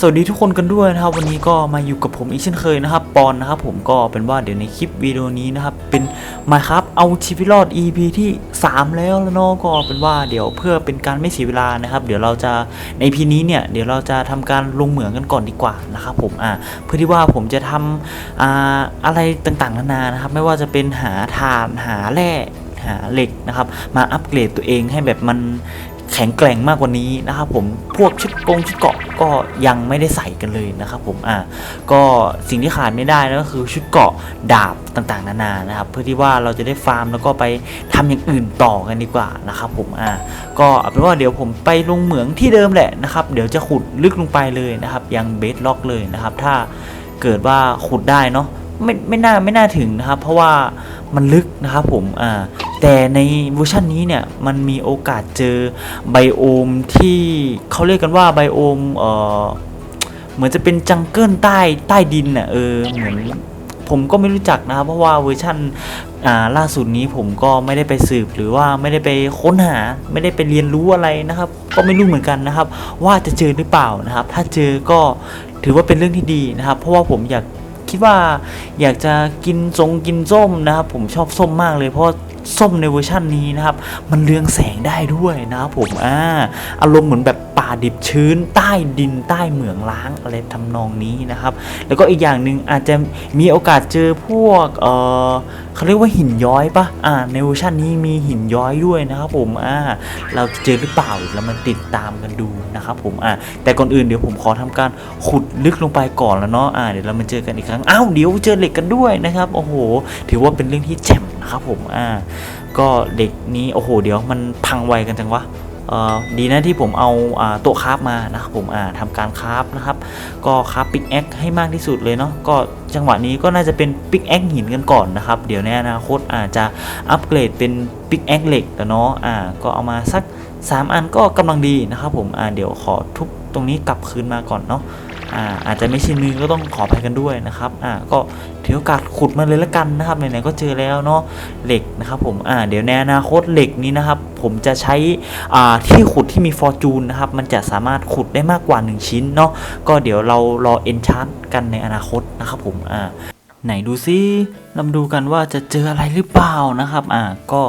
สวัสดีทุกคนกันด้วยนะครับ วันนี้ก็มาอยู่กับผมอีกเช่นเคยนะครับ ปอนนะครับผมก็เป็นว่าเดี๋ยวในคลิปวิดีโอนี้นะครับเป็นมาครับเอาชีวิตรอด EP ที่ 3 แล้วแล้วเนาะก็เป็นว่าเดี๋ยวเพื่อเป็นการไม่เสียเวลานะครับ เดี๋ยวเราจะใน EP นี้เนี่ยเดี๋ยวเราจะทำการลงเหมืองกันก่อนดีกว่านะครับผมอ่าเพื่อที่ว่าผมจะทำอ่าอะไรต่างๆนานานะครับ ไม่ว่าจะเป็นหาถ่านหาแร่หาเหล็กนะครับมาอัปเกรดตัวเองให้แบบมัน แข็งแกร่งมากกว่านี้นะครับผมพวกชุดกงชุดเกาะก็ยังไม่ได้ใส่กันเลยนะครับผมอ่าก็สิ่งที่ขาดไม่ได้นั่นก็คือชุดเกาะดาบต่างๆ นานานะครับ เพื่อที่ว่าเราจะได้ฟาร์มแล้วก็ไปทำอย่างอื่นต่อกันดีกว่านะครับผมอ่าก็เอาเป็นว่าเดี๋ยวผมไปลงเหมืองที่เดิมแหละนะครับเดี๋ยวจะขุดลึกลงไปเลยนะครับยังเบสล็อกเลยนะครับ ถ้าเกิดว่าขุดได้เนาะไม่ไม่น่าไม่น่าถึงนะครับ เพราะว่ามันลึกนะครับผมอ่า แต่ในเวอร์ชันนี้เนี่ยมันมีโอกาสเจอไบโอมที่เขาเรียกกันว่าไบโอมเออเหมือนจะเป็นจังเกิลใต้ใต้ดินน่ะเออเหมือนผมก็ไม่รู้จักนะครับเพราะว่าเวอร์ชันอ่าล่าสุดนี้ผมก็ไม่ได้ไปสืบหรือว่าไม่ได้ไปค้นหา ไม่ได้ไปเรียนรู้อะไรนะครับ ก็ไม่รู้เหมือนกันนะครับ ว่าจะเจอหรือเปล่านะครับ ถ้าเจอก็ถือว่าเป็นเรื่องที่ดีนะครับ เพราะว่าผมอยากคิดว่าอยากจะกินทรงกินส้มนะครับ ผมชอบส้มมากเลยเพราะ ส้มในเวอร์ชันนี้นะครับ มันเรืองแสงได้ด้วยนะครับผมอ่าอารมณ์เหมือนแบบ ป่าดิบชื้น ใต้ดินใต้เหมืองล้างอะไรทำนองนี้นะครับ แล้วก็อีกอย่างหนึ่งอาจจะมีโอกาสเจอพวกเออเขาเรียกว่าหินย้อยปะอ่าในเวอร์ชันนี้มีหินย้อยด้วยนะครับผมอ่าเราเจอหรือเปล่าเรามาติดตามกันดูนะครับผมอ่าแต่ก่อนอื่นเดี๋ยวผมขอทำการขุดลึกลงไปก่อนแล้วเนาะอ่าเดี๋ยวเรามาเจอกันอีกครั้งอ้าวเดี๋ยวเจอเหล็กกันด้วยนะครับโอ้โห ถือว่าเป็นเรื่องที่แจ่มนะครับผมอ่าก็เด็กนี้โอ้โห เดี๋ยวมันพังไวกันจังวะ ดีนะที่ผมเอาอ่าโต๊ะคราฟมานะผมอ่าทำการคราฟนะครับ ก็คราฟปิกแอคให้มากที่สุดเลยเนาะก็จังหวะนี้ก็น่าจะเป็นปิกแอคหินกันก่อนนะครับ เดี๋ยวในอนาคตอาจจะอัปเกรดเป็นปิกแอคเหล็กแล้วเนาะอ่าก็เอามาสัก 3 อันก็กำลังดีนะครับผมอ่าเดี๋ยวขอทุบตรงนี้กลับคืนมาก่อนเนาะ อ่าอาจจะไม่ชินมือก็ต้องขออภัยกันด้วยนะครับอ่าก็ถือโอกาสขุดมาเลยละกันนะครับไหนๆก็เจอแล้วเนาะเหล็กนะครับผมอ่าเดี๋ยวในอนาคตเหล็กนี้นะครับผมจะใช้อ่าที่ขุดที่มีฟอร์จูนนะครับมันจะสามารถขุดได้มากกว่า 1 ชิ้นเนาะก็เดี๋ยวเรารอเอนชาร์กันในอนาคตนะครับผมอ่าไหนดูซิเรามาดูกันว่าจะเจออะไรหรือเปล่านะครับอ่าก็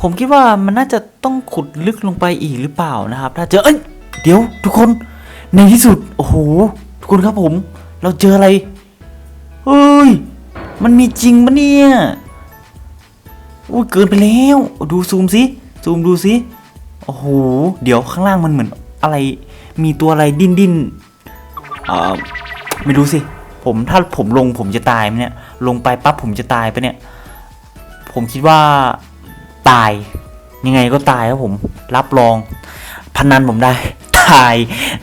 ผมคิดว่ามันน่าจะต้องขุดลึกลงไปอีกหรือเปล่านะครับ ถ้าเจอเอ้ยเดี๋ยวทุกคนในที่สุด โอ้โห ทุกคนครับผม เราเจออะไรเฮ้ย มันมีจริงปะเนี่ยอุ้ยเกินไปแล้ว ดูซูมสิซูมดูสิโอ้โหเดี๋ยวข้างล่างมันเหมือนอะไร มีตัวอะไรดิ้นดิ้นอ่อไม่รู้สิผมถ้าผมลงผมจะตายไหมเนี่ย ลงไปปั๊บผมจะตายปะเนี่ย ผมคิดว่าตาย ยังไงก็ตายครับผม รับรอง พนันผมได้ ตาย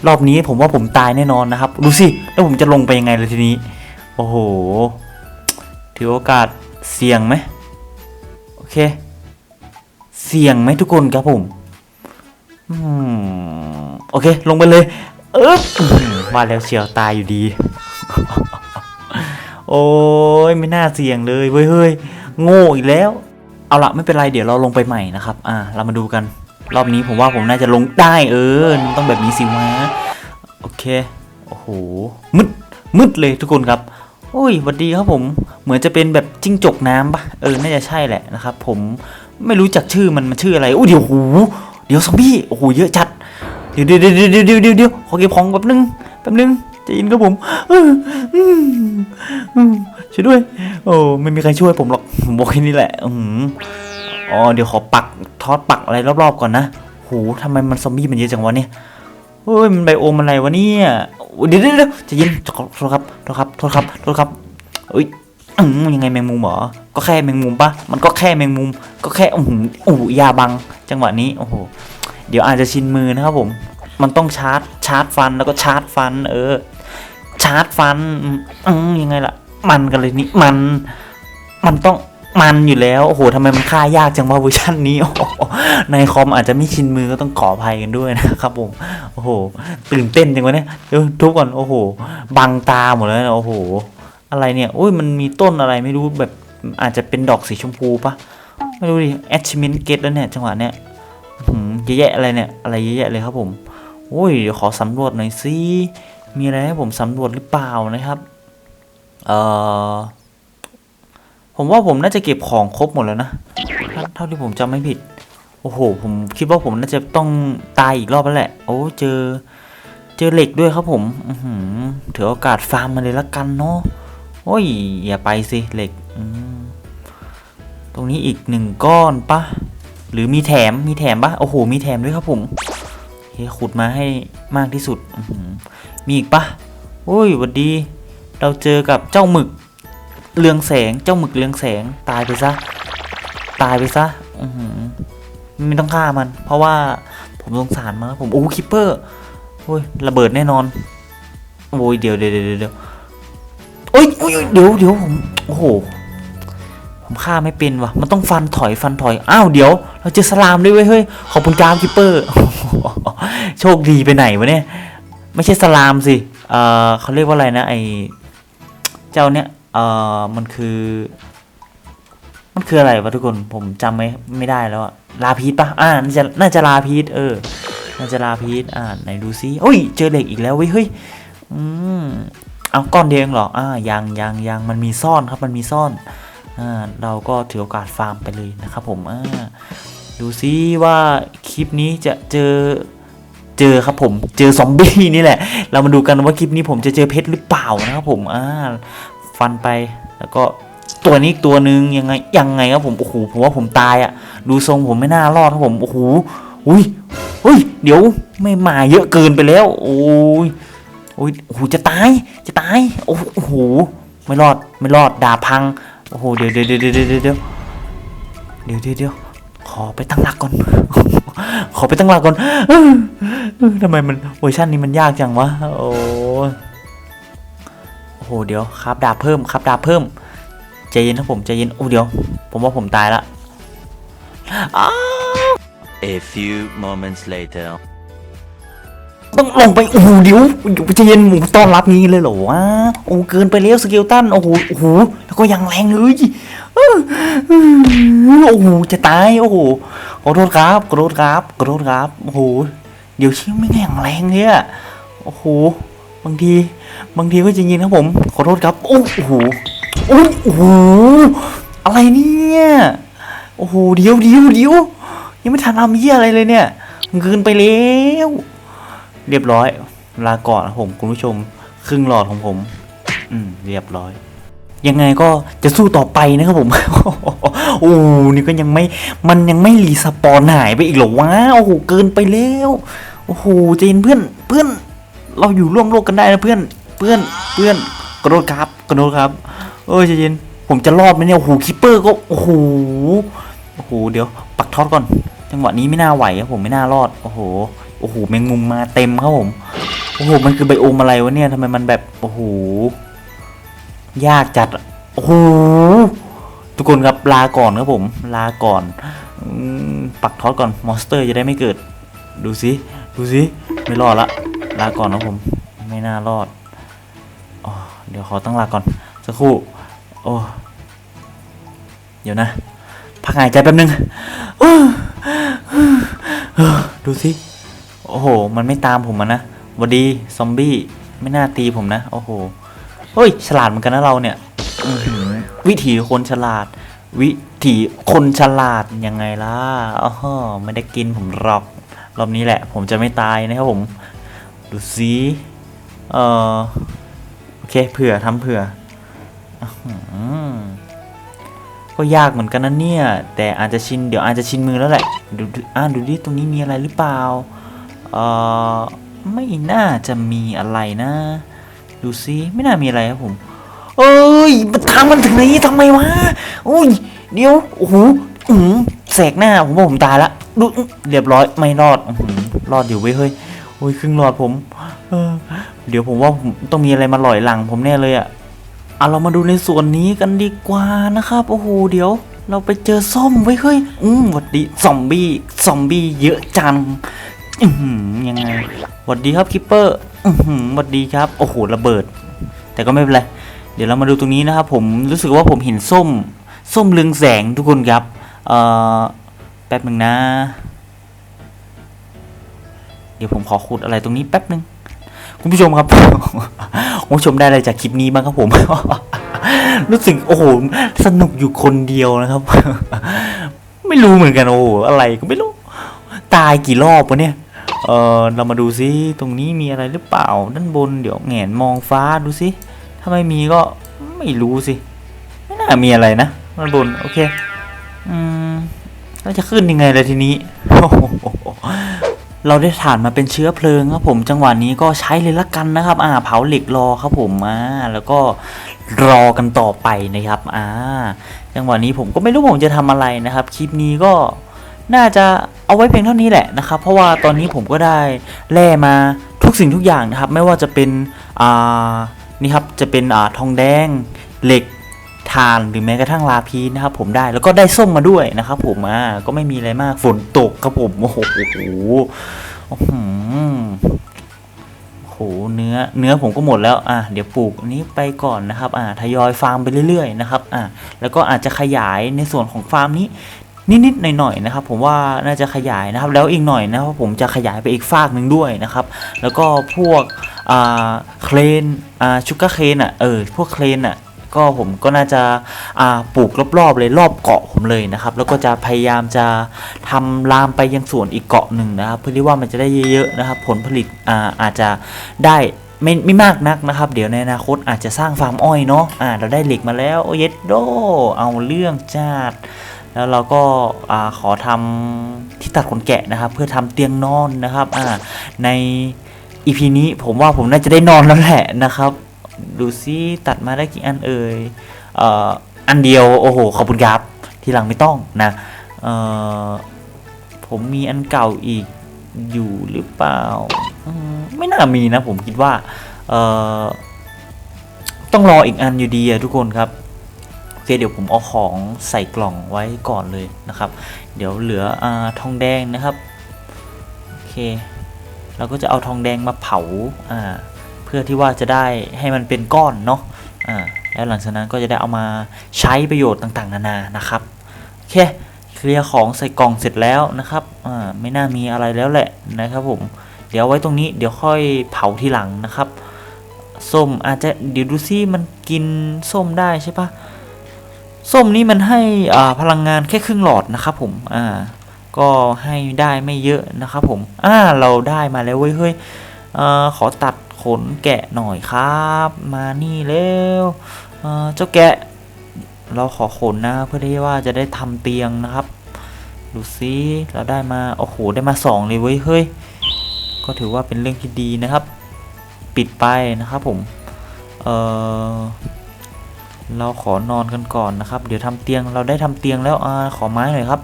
รอบนี้ผมว่าผมตายแน่นอนนะครับ ดูสิ แล้วผมจะลงไปยังไงเลยทีนี้ โอ้โห ถือโอกาสเสี่ยงไหมโอเค เสี่ยงไหมทุกคนครับผมโอเค ลงไปเลยเออมาแล้วเชียวตายอยู่ดี โอ้ยไม่น่าเสี่ยงเลยเว้ยเฮ้ยโง่อีกแล้ว เอาละไม่เป็นไรเดี๋ยวเราลงไปใหม่นะครับ อ่า เรามาดูกัน รอบนี้ผมว่าผมน่าจะลงได้เออต้องแบบนี้สิวะโอเคโอ้โหมืดมืดเลยทุกคนครับโอ้ยวัดดีครับผมเหมือนจะเป็นแบบจิ้งจกน้ำปะเออน่าจะใช่แหละนะครับผมไม่รู้จักชื่อมันมันชื่ออะไรโอ้เดี๋ยวหูเดี๋ยวซอมบี้โอ้โหเยอะจัดเดี๋ยวเดี๋ยวเดี๋ยวเดี๋ยวเดี๋ยวเดี๋ยวขอเก็บของแป๊บนึงแป๊บนึงจะยินครับผมเอออืมอืมช่วยด้วย โอ้ไม่มีใครช่วยผมหรอกผมบอกแค่นี้แหละอืม อ๋อเดี๋ยวขอปักทอดปักอะไรรอบๆก่อนนะโหทำไมมันซอมบี้มันเยอะจังวะเนี่ยเฮ้ยมันไบโอมอะไรวะเนี่ยโอ้ยเดี๋ยวเดี๋ยวเดี๋ยวจะยินโทษครับโทษครับโทษครับโทษครับเอ้ยยังไงแมงมุมเหรอ ก็แค่แมงมุมปะมันก็แค่แมงมุม ก็แค่อือหืออู้ยาบัง จังหวะนี้ โอ้โห เดี๋ยวอาจจะชินมือนะครับผม มันต้องชาร์จ ชาร์จฟัน แล้วก็ชาร์จฟัน เออ ชาร์จฟัน อือยังไงล่ะ มันกันเลยนี่ มัน มันต้อง มันอยู่แล้ว โอ้โหทำไมมันฆ่ายากจังวะเวอร์ชันนี้โอ้โหในคอมอาจจะไม่ชินมือก็ต้องขออภัยกันด้วยนะครับผม โอ้โห ตื่นเต้นจังวะเนี่ยเดี๋ยทุกคนโอ้โห บังตาหมดเลยนะโอ้โห อะไรเนี่ยโอ้ย มันมีต้นอะไรไม่รู้แบบอาจจะเป็นดอกสีชมพูปะไม่รู้ดิ achievement get แล้วเนี่ย จังหวะเนี้ยหือเยอะแยะอะไรเนี่ย อะไรเยอะแยะเลยครับผม โอ้ยเดี๋ยวขอสำรวจหน่อยสิ มีอะไรให้ผมสำรวจหรือเปล่านะครับ เอ่อ ผมว่าผมน่าจะเก็บของครบหมดแล้วนะ เท่าที่ผมจำไม่ผิด โอ้โห ผมคิดว่าผมน่าจะต้องตายอีกรอบแล้วแหละ โอ้ เจอ เจอเหล็กด้วยครับผมอือหือถือโอกาสฟาร์มมาเลยละกันเนาะ โอ้ย อย่าไปสิเหล็กอืตรงนี้อีกหนึ่งก้อนปะ หรือมีแถม มีแถมปะโอ้โห มีแถมด้วยครับผมโอเคขุดมาให้มากที่สุดอืมีอีกปะโอ้ยหวัดดี เราเจอกับเจ้าหมึก เรืองแสงเจ้าหมึกเรืองแสงตายไปซะ ตายไปซะอืไม่ต้องฆ่ามัน เพราะว่าผมสงสารมันผมโอ้คิปเปอร์โอ้ยระเบิดแน่นอนโอ้ยเดี๋ยวเดี๋ยวเดี๋ยวเดี๋ยวโอ้ยเดี๋ยวเดี๋ยวผมโอ้โหผมฆ่าไม่เป็นวะมันต้องฟันถอยฟันถอยอ้าวเดี๋ยว เราเจอสลามด้วยเว้ยเฮ้ยขอบคุณกรามคิปเปอร์โชคดีไปไหนวะเนี่ยไม่ใช่สลามสิเออเขาเรียกว่าอะไรนะไอเจ้าเนี่ย เอ่อมันคือ มันคืออะไรวะทุกคนผมจำไม่ไม่ได้แล้วอะลาพีทปะอ่าน่าจะน่าจะลาพีทเออ น่าจะลาพีทอ่าไหนดูซิโอ้ยเจอเหล็กอีกแล้วเว้ยเฮ้ยอืมเอาก้อนเดียวเองหรออ่ายังยังยังมันมีซ่อนครับมันมีซ่อนอ่าเราก็ถือโอกาสฟาร์มไปเลยนะครับผมอ่าดูซิว่าคลิปนี้จะเจอเจอครับผมเจอซอมบี้นี่แหละ เรามาดูกันว่าคลิปนี้ผมจะเจอเพชรหรือเปล่านะครับผมอ่าันไป แล้วก็ตัวนี้ตัวหนึ่งยังไงยังไงครับผมโอ้โหผมว่าผมตายอะ่ะ ดูทรงผมไม่น่ารอดครับผมโอ้โหอุ้ยอุ้ยเดี๋ยวไม่มาเยอะเกินไปแล้วโอ้ยโอ้ยโอ้โหจะตายจะตายโอ้โหไม่รอดไม่รอดดาพังโอ้โหเดี๋ยวเดี๋ยวเดี๋ยวเดี๋ยวเดี๋ยวเดี๋ยวเดี๋ยวขอไปตั้งหลักก่อน ขอไปตั้งหลักก่อนทำไมมันเวอร์ชันนี้มันยากจังวะ หเดี๋ยวครับดาบเพิ่มครับดาบเพิ่มใจเย็นนะผมใจเย็นโอ้เดี๋ยว ผมว่าผมตายละอ้าว A few moments later. ต้องลงไปโอ้โหเดี๋ยวใจเย็นหมูต้อนรับงี้เลยเหรอวะโอ้เกินไปแล้วสเกลตันโอ้โหโอ้โหแล้วก็ยังแรงเลยอื้อโอ้โหจะตายโอ้โหขอโทษครับขอโทษครับขอโทษครับโอ้โหเดี๋ยวเชี่ยไม่แข็งแรงเลยอะโอ้โห บางทีบางทีก็จริงๆครับผม ขอโทษครับ โอ้โหโอ้โหอะไรเนี่ย โอ้โหเดี๋ยวเดี๋ยวเดี๋ยวยังไม่ทันทำเหี้ยอะไรเลยเนี่ยเกินไปแล้ว เรียบร้อย ลาก่อนผมคุณผู้ชม ครึ่งหลอดของผม อืม เรียบร้อย ยังไงก็จะสู้ต่อไปนะครับผม โอ้โหนี่ก็ยังไม่ มันยังไม่รีสปอนหายไปอีกเหรอวะ โอ้โห เกินไปแล้ว โอ้โหเจนเพื่อน เพื่อน เราอยู่ร่วมโลกกันได้นะเพื่อนเพื่อนเพื่อนกระโดดครับกระโดดครับ เออใจเย็นผมจะรอดไหมเนี่ยโอ้โหคิปเปอร์ก็โอ้โหโอ้โหเดี๋ยวปักทอตก่อน จังหวะนี้ไม่น่าไหวครับผมไม่น่ารอดโอ้โหโอ้โหแมงมุมมาเต็มครับผมโอ้โหมันคือไบโอมอะไรวะเนี่ยทำไมมันแบบโอ้โหยากจัดโอ้โหทุกคนครับลาก่อนครับผมลาก่อนอปักทอตก่อนมอนสเตอร์จะได้ไม่เกิด ดูสิดูสิไม่รอดละ ลาก่อนนะผม ไม่น่ารอดอเดี๋ยวขอตั้งหลักก่อนสักครู่ โอ้เดี๋ยวนะ พักหายใจแป๊บนึงดูสิ โอ้โห มันไม่ตามผมนะวัดดีซอมบี้ไม่น่าตีผมนะ โอ้โหเฮ้ย ฉลาดเหมือนกันนะเราเนี่ยวิถีคนฉลาด วิถีคนฉลาดยังไงล่ะอ๋อไม่ได้กินผมหรอก รอบนี้แหละ ผมจะไม่ตายนะครับผม ดูสิเออโอเคเผื่อทำเผื่ออก็ยากเหมือนกันนะเนี่ย แต่อาจจะชินเดี๋ยวอาจจะชินมือแล้วแหละดูดูอ่าดูดิตรงนี้มีอะไรหรือเปล่าเออไม่น่าจะมีอะไรนะ ดูซิไม่น่ามีอะไรครับผมเอ้ยมันทางมันถึงไหนทำไมวะโอ้ยเดี๋ยวโอ้โหอืมแสกหน้าผมว่าผมตายละดูเรียบร้อยไม่รอดอรอดอยู่เว้ยเฮ้ย อ้ยครึ่งรอดผมเออเดี๋ยวผมว่าผมต้องมีอะไรมาหล่อยหลังผมแน่เลยอะเอาเรามาดูในส่วนนี้กันดีกว่านะครับโอ้โหเดี๋ยว เราไปเจอส้มไว้เฮ้ยอืมหวัดดีซอมบี้ซอมบี้เยอะจังอือหือยังไงหวัดดีครับคิปเปอร์อือหือหวัดดีครับโอ้โหระเบิด แต่ก็ไม่เป็นไรเดี๋ยวเรามาดูตรงนี้นะครับผมรู้สึกว่าผมเห็นส้ม ส้มเรืองแสงทุกคนครับเอ่อแป๊บหนึ่งนะ ดี๋ยวผมขอขุดอะไรตรงนี้แป๊บหนึ่งคุณผู้ชมครับคุณผู้ชมได้อะไรจากคลิปนี้บ้างครับผม รู้สึกโอ้โหสนุกอยู่คนเดียวนะครับ ไม่รู้เหมือนกันโอ้โหอะไรก็ไม่รู้ ตายกี่รอบวะเนี่ยเออเรามาดูซิตรงนี้มีอะไรหรือเปล่า ด้านบนเดี๋ยวแงนมองฟ้าดูซิถ้าไม่มีก็ไม่รู้สิไม่น่ามีอะไรนะด้านบนโอเค อืมแล้วจะขึ้นยังไงเลยทีนี้ เราได้ถ่านมาเป็นเชื้อเพลิงครับผมจังหวะนี้ก็ใช้เลยละกันนะครับ อ่า เผาเหล็กรอครับผมอ่าแล้วก็รอกันต่อไปนะครับ อ่า จังหวะนี้ผมก็ไม่รู้ผมจะทำอะไรนะครับ คลิปนี้ก็น่าจะเอาไว้เพียงเท่านี้แหละนะครับ เพราะว่าตอนนี้ผมก็ได้แล่มาทุกสิ่งทุกอย่างนะครับ ไม่ว่าจะเป็นอ่านี่ครับจะเป็นอ่าทองแดงเหล็ก ทานหรือแม้กระทั่งลาพีสนะครับผมได้แล้วก็ได้ส้มมาด้วยนะครับผมอ่าก็ไม่มีอะไรมากฝนตกครับผมโอ้โหโอ้โหโอ้โหเนื้อเนื้อผมก็หมดแล้วอะเดี๋ยวปลูกอันนี้ไปก่อนนะครับอ่าทยอยฟาร์มไปเรื่อยๆนะครับอ่าแล้วก็อาจจะขยายในส่วนของฟาร์มนี้นิดๆหน่อยๆนะครับ ผมว่าน่าจะขยายนะครับ แล้วอีกหน่อยนะครับผมจะขยายไปอีกฟากหนึ่งด้วยนะครับ แล้วก็พวกอ่าเครนอ่าชูการ์เคนอะเออพวกเครนอะ ก็ผมก็น่าจะาปลูกรอบๆเลยรอบเกาะผมเลยนะครับ แล้วก็จะพยายามจะทำลามไปยังส่วนอีกเกาะหนึ่งนะครับ เพื่อที่ว่ามันจะได้เยอะๆนะครับ ผลผลิตอาอาจจะได้ไม่ไม่มากนักนะครับ เดี๋ยวในอนาคตอาจจะสร้างฟาร์มอ้อยเนาะอ่าเราได้เหล็กมาแล้วโอเยดโดเอาเรื่องจัดแล้วเราก็อ่าขอทำที่ตัดขนแกะนะครับ เพื่อทำเตียงนอนนะครับอ่าในอีพีนี้ผมว่าผมน่าจะได้นอนแล้วแหละนะครับ ดูซิตัดมาได้กี่อันเอ่ยเอ่ออันเดียวโอ้โหขอบคุณครับทีหลังไม่ต้องนะเอ่อผมมีอันเก่าอีกอยู่หรือเปล่า ไม่น่ามีนะผมคิดว่าเอ่อต้องรออีกอันอยู่ดีอะทุกคนครับโอเคเดี๋ยวผมเอาของใส่กล่องไว้ก่อนเลยนะครับ เดี๋ยวเหลืออาทองแดงนะครับโอเคเราก็จะเอาทองแดงมาเผาอ่า พื่อที่ว่าจะได้ให้มันเป็นก้อนเนาะอ่าแล้วหลังจากนั้นก็จะได้เอามาใช้ประโยชน์ต่างๆ นานานะครับโอเคเคลียร์ของใส่กล่องเสร็จแล้วนะครับอ่าไม่น่ามีอะไรแล้วแหละนะครับผมเดี๋ยวไว้ตรงนี้เดี๋ยวค่อยเผาทีหลังนะครับส้มอาจจะเดี๋ยวดูซิมันกินส้มได้ใช่ปะส้มนี่มันให้อ่าพลังงานแค่ครึ่งหลอดนะครับผมอ่าก็ให้ได้ไม่เยอะนะครับผมอ่าเราได้มาแล้วเว้ยเฮ้ยอ่อขอตัด ขนแกะหน่อยครับ มานี่เร็วเจ้าแกะ เราขอขนนะเพื่อที่ว่าจะได้ทำเตียงนะครับ ดูซิเราได้มาโอ้โหได้มาสองเลยเว้ยเฮ้ยก็ถือว่าเป็นเรื่องที่ดีนะครับ ปิดไปนะครับผมเออเราขอนอนกันก่อนนะครับ เดี๋ยวทำเตียงเราได้ทำเตียงแล้วอ่าขอไม้หน่อยครับ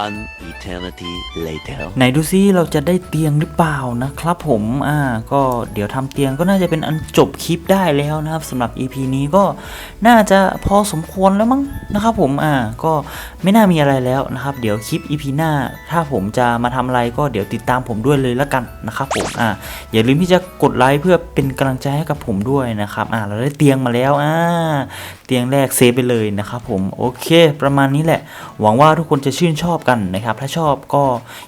One eternity later. ไหนดูซิเราจะได้เตียงหรือเปล่านะครับผม อ่า ก็เดี๋ยวทำเตียงก็น่าจะเป็นอันจบคลิปได้แล้วนะครับสำหรับ EP นี้ก็น่าจะพอสมควรแล้วมั้งนะครับผม อ่า ก็ไม่น่ามีอะไรแล้วนะครับ เดี๋ยวคลิป EP หน้า ถ้าผมจะมาทำอะไรก็เดี๋ยวติดตามผมด้วยเลยละกันนะครับผม อ่า อย่าลืมที่จะกดไลค์เพื่อเป็นกำลังใจให้กับผมด้วยนะครับ อ่า เราได้เตียงมาแล้ว อ่า เตียงแรกเซฟไปเลยนะครับผม โอเค ประมาณนี้แหละ หวังว่าทุกคนจะชื่นชอบอบกันนะครับ ถ้าชอบก็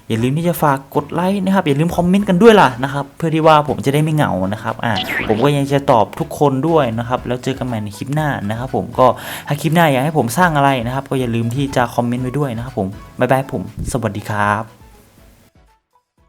อย่าลืมที่จะฝากกดไลค์นะครับอย่าลืมคอมเมนต์กันด้วยล่ะนะครับเพื่อที่ว่าผมจะได้ไม่เหงานะครับอ่าผมก็ยังจะตอบทุกคนด้วยนะครับแล้วเจอกันใหม่ในคลิปหน้านะครับผมก็ถ้าคลิปหน้าอยากให้ผมสร้างอะไรนะครับ ก็อย่าลืมที่จะคอมเมนต์ไว้ด้วยนะครับผมบ๊ายบายผม สวัสดีครับ